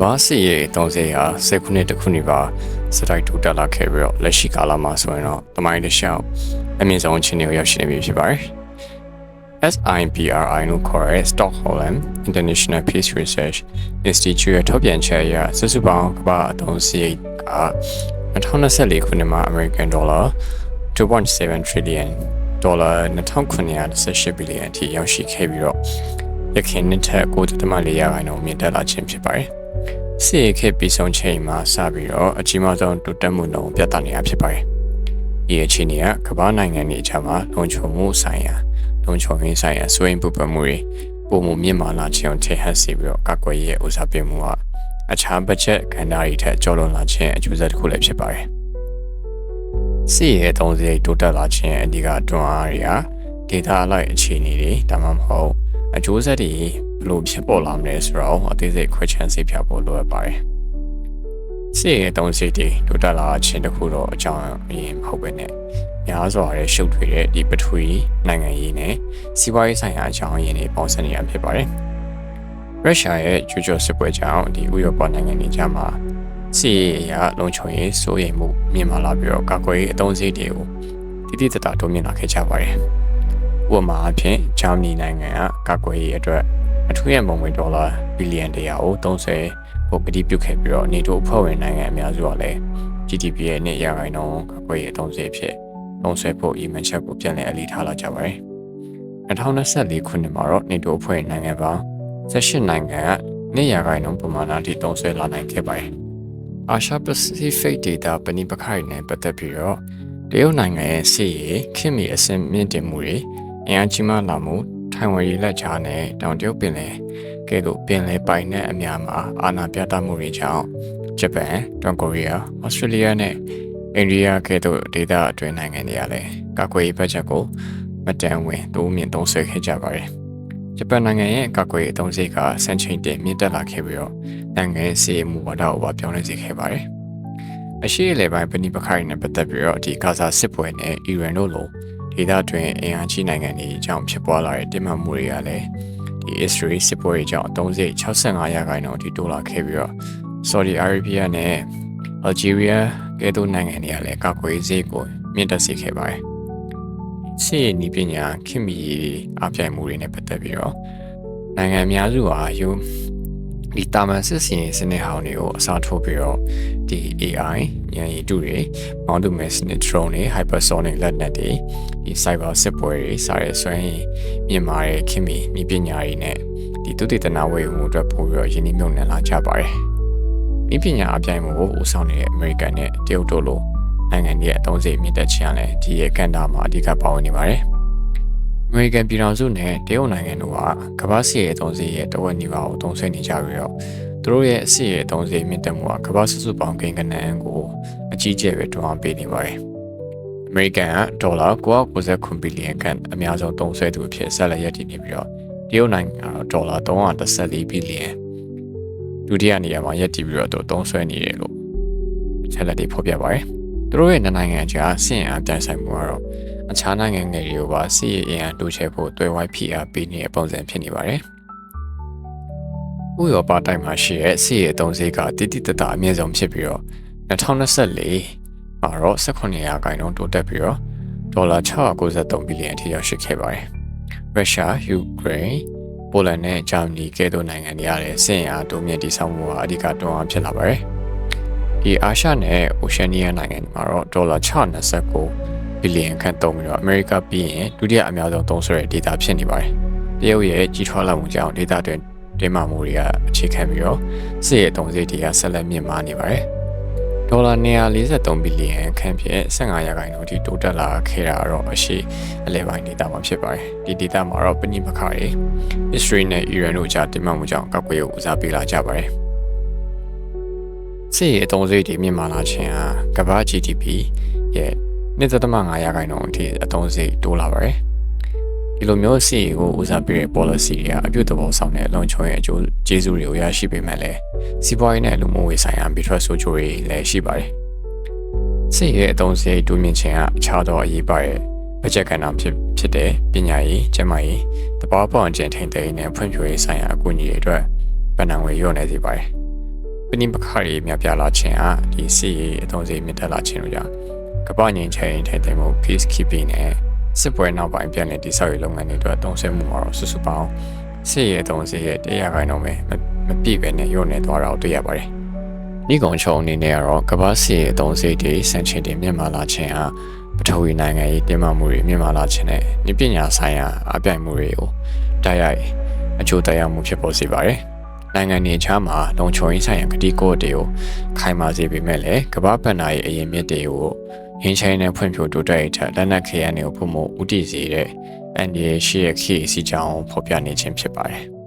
ဘာစီရဲ့30ရာ10ခုနှစ်တခုနှစ်ပါစတိုက်တူတက်လာခဲ့ပြီးတော့လက်ရှိကာလမှာဆိုရင်တော့တမိုင်းတစ်လျှောက်အမြင့်ဆုံးအခြေအနေကိုရောက်ရှိနေပြီဖြစ်ပါတယ် SIPRI လို့ခေါ်တဲ့ Stockholm International Peace Research Institute ရဲ့ထုတ်ပြန်ချက်အရစုစုပေါင်းကမ္ဘာအသုံးစရိတ်က2024ခုနှစ်မှာ American Dollar 2.7 trillion ဒေါ်လာ2918 billion အထိရောက်ရှိခဲ့ပြီးတော့ရခိုင်နှစ်ထက်9.4ရာခိုင်နှုန်းမြင့်တက်လာခြင်းဖြစ်ပါတယ်။ စစ်ရေးခေတ်ပြီးဆုံးချိန်မှာစပြီးတော့အကြီးမားဆုံးတိုးတက်မှုနှုန်းပြသနေတာဖြစ်ပါတယ်။ဒီအခြေအနေကကမ္ဘာနိုင်ငံတွေအကြားမှာလုံခြုံမှုဆိုင်ရာလုံခြုံရေးဆိုင်ရာစွမ်းပူပမှုတွေပုံမှုမြင့်မာလာခြင်းထိဟပ်စေပြီးတော့ကာကွယ်ရေးဦးစားပေးမှုကအခြားဘတ်ဂျက်ကဏ္ဍတွေထက်ကျော်လွန်လာခြင်းအကျိုးဆက်တစ်ခုလည်းဖြစ်ပါတယ်။စီရဲ့သုံးစရိတ်တိုးတက်လာခြင်းအဓိကတွန်းအားတွေကဒေတာအလိုက်အခြေအနေတွေဒါမှမဟုတ်အကျိုးဆက်တွေ ဘယ်လိုဖြစ်ပေါ်လာမလဲဆိုတော့အသေးစိတ်ခွဲခြမ်းစိတ်ဖြတ်ဖို့လိုအပ်ပါတယ်။စီရဲ့သုံးစရိတ်တွေတိုးတက်လာခြင်းတစ်ခုတော့အကြောင်းအရင်မဟုတ်ပဲနဲ့များစွာတဲ့ရှုပ်ထွေးတဲ့ဒီပထဝီနိုင်ငံရေးနဲ့စီးပွားရေးဆိုင်ရာအကြောင်းအရင်းတွေပေါင်းစပ်နေတာဖြစ်ပါတယ်။ရုရှားရဲ့ကျူးကျော်စစ်ပွဲကြောင့်ဒီဥရောပနိုင်ငံတွေကြားမှာစီးရေးအရာလုံခြုံရေးစိုးရိမ်မှုမြင့်မာလာပြီးတော့ကာကွယ်ရေးအသုံးစရိတ်တွေကိုတိတိကျကျတိုးမြင့်လာခဲ့ကြပါတယ်။ဥပမာအဖြစ်ဂျာမနီနိုင်ငံကကာကွယ်ရေးအတွက် အထူးရန်ပုံငွေဒေါ်လာဘီလီယံတရာကို30ဖို့ကတိပြုခဲ့ပြီးတော့နေတိုအဖွဲ့ဝင်နိုင်ငံအများစုကလည်း GDP ရဲ့နှစ်ရာခိုင်နှုန်းကာကွယ်ရေးအသုံးစရိတ်ဖြစ်သုံးဆွဲဖို့အီမန်ချက်ကိုပြန်လည်အလေးထားလာကြပါတယ်။2024ခုနှစ်မှာတော့နေတိုအဖွဲ့နိုင်ငံပေါင်း18နိုင်ငံကနှစ်ရာခိုင်နှုန်းပမာဏအထိသုံးဆွဲလာနိုင်ခဲ့ပါတယ်။အာရှပစိဖိတ်ဒေသပဏိပခရိုင်နဲ့ပတ်သက်ပြီးတော့တရုတ်နိုင်ငံရဲ့စစ်ရေးခင်မီအဆင့်မြင့်တင်မှုတွေအင်အားကြီးမားလာမှု ထိုင်ဝမ်ရေလက်ချားနဲ့တောင်တရုတ်ပင်လယ်ကဲ့သို့ပင်လယ်ပိုင်နဲ့အများမှာအာဏာပြသမှုတွေကြောင့်ဂျပန်၊တောင်ကိုရီးယား၊ဩစတြေးလျနဲ့အိန္ဒိယကဲ့သို့ဒေသအတွင်းနိုင်ငံတွေကလည်းကာကွယ်ရေးဘတ်ဂျက်ကိုမတန်ဝင်တိုးမြင့်သုံးစွဲခဲ့ကြပါတယ်။ဂျပန်နိုင်ငံရဲ့ကာကွယ်ရေးအသုံးစရိတ်ကစံချိန်တင်မြင့်တက်လာခဲ့ပြီးတော့နိုင်ငံရဲ့စီးမှုဝါဒကိုပါပြောင်းလဲစေခဲ့ပါတယ်။အရှိအလေပိုင်းပဏိပခရိုင်နဲ့ပတ်သက်ပြီးတော့ဒီဂါဇာစစ်ပွဲနဲ့အီရန်တို့လို ဒေသတွင်းအင်အားကြီးနိုင်ငံတွေအကြောင်းဖြစ်ပွားလာတဲ့တင်းမာမှုတွေကလည်းဒီ Israel စစ်ပွဲအကြောင်းအသုံးစရိတ်65ရာခိုင်နှုန်းအထိတိုးလာခဲ့ပြီးတော့ Saudi Arabia နဲ့ Algeria ကဲ့သို့နိုင်ငံတွေကလည်းကာကွယ်ရေးဈေးကိုမြင့်တက်စေခဲ့ပါတယ်။စစ်ရေးနည်းပညာခင်မီအပြိုင်မှုတွေနဲ့ပတ်သက်ပြီးတော့နိုင်ငံအများစုဟာယူဒီတာမန်စစ်စင်စနစ်ဟောင်းတွေကိုအစားထိုးပြီးတော့ဒီ AI ဉာဏ်ရည်တုတွေ Mount to Mass နဲ့ drone တွေ hypersonic လက်နက်တွေ ဒီ cyber စစ်ပွဲတွေစတဲ့စွမ်းရည်မြင့်မားတဲ့ခင်မီနည်းပညာတွေနဲ့ဒီသုတေသနဝေမှုအတွက်ပို့ပြီးတော့ယင်းနှမြုံနယ်လာကြပါတယ်။ဤပညာအပြိုင်မှုကိုဦးဆောင်နေတဲ့အမေရိကန်နဲ့တရုတ်တို့လိုနိုင်ငံတွေအသုံးစရိတ်မြင့်တက်ခြင်းလည်းဒီရဲ့ကန်တာမှာအဓိကပါဝင်နေပါတယ်။အမေရိကန်ပြည်ထောင်စုနဲ့တရုတ်နိုင်ငံတို့ကကမ္ဘာစီရဲ့အသုံးစရိတ်ရဲ့တဝက်နီးပါးကိုသုံးစွဲနေကြပြီးတော့သူတို့ရဲ့အစီရဲ့အသုံးစရိတ်မြင့်တက်မှုကကမ္ဘာစုစုပေါင်းကိန်းဂဏန်းကိုအကြီးကျယ်ပဲတွန်းအားပေးနေပါတယ်။ အမေရိကန်ကဒေါ်လာ999ဘီလီယံခန့်အများဆုံးသုံးစွဲသူအဖြစ်ဆက်လက်ရည်တည်နေပြီးတော့တရုတ်နိုင်ငံကတော့ဒေါ်လာ314ဘီလီယံဒုတိယနေရာမှာရည်တည်ပြီးတော့သူသုံးစွဲနေတယ်လို့အချက်လက်တွေဖော်ပြပါတယ်။သူတို့ရဲ့နိုင်ငံကြားဆင့်အားပြန်ဆိုင်မှုကတော့အခြားနိုင်ငံငယ်တွေကိုပါစီးရင်အင်အားတိုးချဲ့ဖို့တွဲဝိုင်းဖိအားပေးနေတဲ့ပုံစံဖြစ်နေပါတယ်။ဥရောပတိုင်းမှာရှိတဲ့စီးရဲ့အသုံးစရိတ်ကတိတိတတအမြင့်ဆုံးဖြစ်ပြီးတော့2024 မှာတော့18ရာခိုင်နှုန်းတိုးတက်ပြီးတော့ဒေါ်လာ693ဘီလီယံအထိရောက်ရှိခဲ့ပါတယ်။ရုရှား၊ယူကရိန်း၊ပိုလန်နဲ့ဂျာမနီကဲ့သို့နိုင်ငံတွေရတဲ့စင်အားတိုးမြင့်တည်ဆောက်မှုဟာအဓိကတွန်းအားဖြစ်လာပါတယ်။ဒီအာရှနဲ့အိုရှန်နီးယားနိုင်ငံတွေမှာတော့ဒေါ်လာ629ဘီလီယံခန့်သုံးပြီးတော့အမေရိကပြီးရင်ဒုတိယအများဆုံးသုံးစွဲတဲ့ဒေတာဖြစ်နေပါတယ်။တရုတ်ရဲ့ကြီးထွားလာမှုကြောင့်ဒေတာတွင်တင်းမာမှုတွေကအခြေခံပြီးတော့စစ်ရဲ့သုံးစိတ်တွေကဆက်လက်မြင့်မားနေပါတယ်။ ဒေါ်လာ143ဘီလီယံခန့်ဖြင့်15ရာခိုင်နှုန်းထိတိုးတက်လာခဲ့တာတော့အရှိအလဲပိုင်းဒေတာမှာဖြစ်ပါတယ်။ဒီဒေတာမှာတော့ပဏိပခတွေ Israel နဲ့ Iran တို့ကြားတင်းမာမှုကြောင့်ကောက်ွယ်ကိုဦးစားပေးလာကြပါတယ်။စစ်ရဲ့အသုံးစရိတ်တွေမြင့်မားလာခြင်းဟာကမ္ဘာ GDP ရဲ့2.5ရာခိုင်နှုန်းအထိအသုံးစရိတ်တိုးလာပါတယ်။ ဒီလိုမျိုးစီကိုဦးစားပေးတဲ့ policy တွေကအပြုတ်သဘောဆောင်တဲ့လုံခြုံရေးအကျိုးကျေးဇူးတွေကိုရရှိပေမဲ့လည်းစီးပွားရေးနဲ့လူမှုရေးဆိုင်ရာ bitrust ဆိုချိုတွေလည်းရှိပါတယ်။စီရဲ့အသုံးစရိတ်တိုးမြင့်ခြင်းကအခြားသောအရေးပါတဲ့ဘတ်ဂျက်ကဏ္ဍဖြစ်ဖြစ်တဲ့ပညာရေး၊ကျန်းမာရေး၊တဘာပေါင်ကျင်ထိန်သိမ်းနဲ့ဖွံ့ဖြိုးရေးဆိုင်ရာအကူအညီတွေအတွက်ဗဏ္ဍာငွေလျော့နေစေပါတယ်။ပဏိပခရီမြပြလာခြင်းဟာဒီစီရေးအသုံးစရိတ်မြင့်တက်လာခြင်းတို့ကြောင့်ကမ္ဘာငြိမ်းချမ်းရေးထိန်းသိမ်းမှု peacekeeping နဲ့ စစ်ပွဲနောက်ပိုင်းပြန်လည်တည်ဆောက်ရေးလုပ်ငန်းတွေအတွက်အသုံးဆွဲမှုမှာတော့စုစုပေါင်းစီရေးအသုံးစရိတ်ရဲ့တရားခိုင်တော့ပဲမပြည့်ပဲနဲ့ရုံနေသွားတာကိုတွေ့ရပါတယ်။ဒီကုံချုံအနေနဲ့ကတော့ကမ္ဘာစီရေးအသုံးစရိတ်တွေစံချိန်တင်မြင့်မာလာခြင်းဟာပထဝီနိုင်ငံရေးတင်းမာမှုတွေမြင့်မာလာခြင်းနဲ့ဉပညာဆိုင်ရာအပြိုင်မှုတွေကိုတိုက်ရိုက်အကျိုးသက်ရောက်မှုဖြစ်ပေါ်စေပါတယ်။နိုင်ငံတွေခြားမှာလုံခြုံရေးဆိုင်ရာကတိကဝတ်တွေကိုခိုင်မာစေပေမဲ့လည်းကမ္ဘာ့ဗဏ္ဍာရေးအရင်မြစ်တွေကို ရင်းချိုင်းနဲ့ဖွံ့ဖြိုးတိုးတက်ရေးထက်လက်နက်ခဲယမ်းတွေကိုပုံမှုဥတည်စေတဲ့ NDA ရှိရဲ့ခေတ်အစည်းအကြောင်းဖော်ပြနေခြင်းဖြစ်ပါတယ်။